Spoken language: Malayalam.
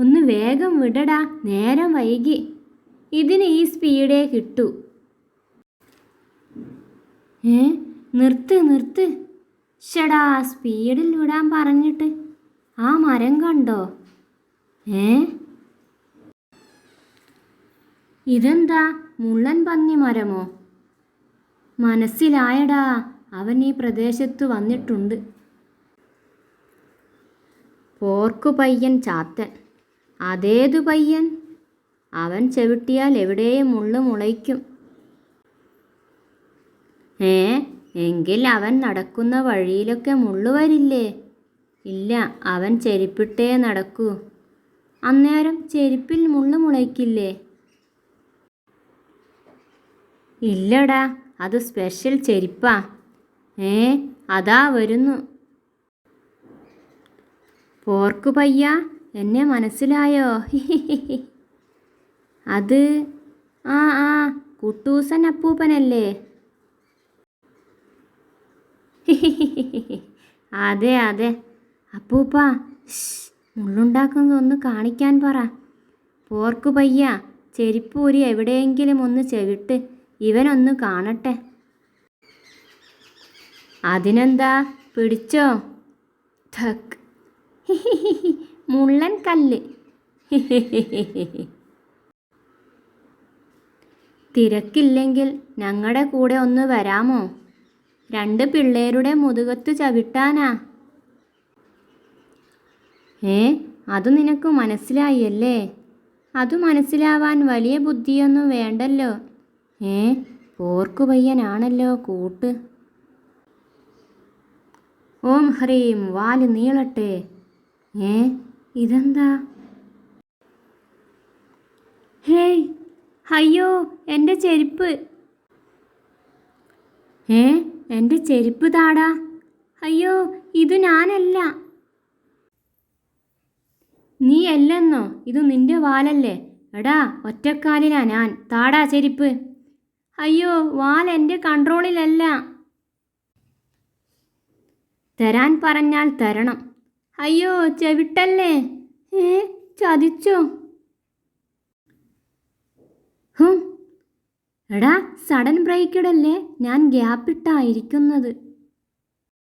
ഒന്ന് വേഗം വിടടാ നേരം വൈകി. ഇതിന് ഈ സ്പീഡേ കിട്ടു. ഏ നിർത്ത് നിർത്ത്. ഷടാ സ്പീഡിൽ വിടാൻ പറഞ്ഞിട്ട്. ആ മരം കണ്ടോ? ഏ? ഇതെന്താ മുള്ളൻ പന്നി മരമോ? മനസ്സിലായടാ അവൻ ഈ പ്രദേശത്ത് വന്നിട്ടുണ്ട്. പോർക്കു പയ്യൻ ചാത്തൻ. അതേതു പയ്യൻ? അവൻ ചവിട്ടിയാൽ എവിടെയും മുള്ളു മുളയ്ക്കും. ഏ എങ്കിൽ അവൻ നടക്കുന്ന വഴിയിലൊക്കെ മുള്ളു വരില്ലേ? ഇല്ല അവൻ ചെരുപ്പിട്ടേ നടക്കൂ. അന്നേരം ചെരുപ്പിൽ മുള്ളു മുളയ്ക്കില്ലേ? ഇല്ലടാ അത് സ്പെഷ്യൽ ചെരുപ്പാ. ഏ അതാ വരുന്നു. പോർക്കു പയ്യ എന്നെ മനസ്സിലായോ? അത് ആ ആ കുട്ടൂസൻ അപ്പൂപ്പനല്ലേ? അതെ അതെ. അപ്പൂപ്പ മുള്ളുണ്ടാക്കുന്നത് ഒന്ന് കാണിക്കാൻ പറ. പോർക്കു പയ്യ ചെരിപ്പൂരി എവിടെയെങ്കിലും ഒന്ന് ചെവിട്ട് ഇവനൊന്ന് കാണട്ടെ. അതിനെന്താ പിടിച്ചോ? മുള്ളൻ കല്ല്. തിരക്കില്ലെങ്കിൽ ഞങ്ങളുടെ കൂടെ ഒന്ന് വരാമോ? രണ്ട് പിള്ളേരുടെ മുതുകത്ത് ചവിട്ടാനാ. ഏ അത് നിനക്ക് മനസ്സിലായി അല്ലേ അത് മനസ്സിലാവാൻ വലിയ ബുദ്ധിയൊന്നും വേണ്ടല്ലോ. ഏ പോർക്കുപയ്യനാണല്ലോ കൂട്ട്. ഓം ഹ്രീം വാൽ നീളട്ടെ. ഏ ഇതെന്താ? ഹേയ് അയ്യോ എന്റെ ചെരുപ്പ്. ഏ എന്റെ ചെരുപ്പ് താടാ. അയ്യോ ഇത് ഞാനല്ല. നീ അല്ലെന്നോ? ഇത് നിന്റെ വാലല്ലേ. എടാ ഒറ്റക്കാലിനാ ഞാൻ. താടാ ചെരുപ്പ്. അയ്യോ വാൽ എന്റെ കൺട്രോളിലല്ല. തരാൻ പറഞ്ഞാൽ തരണം. അയ്യോ ചെവിട്ടല്ലേ? ഏ ചതിച്ചോ? ഹും. എടാ സഡൻ ബ്രേക്കിടല്ലേ ഞാൻ ഗ്യാപ്പിട്ടായിരിക്കുന്നത്.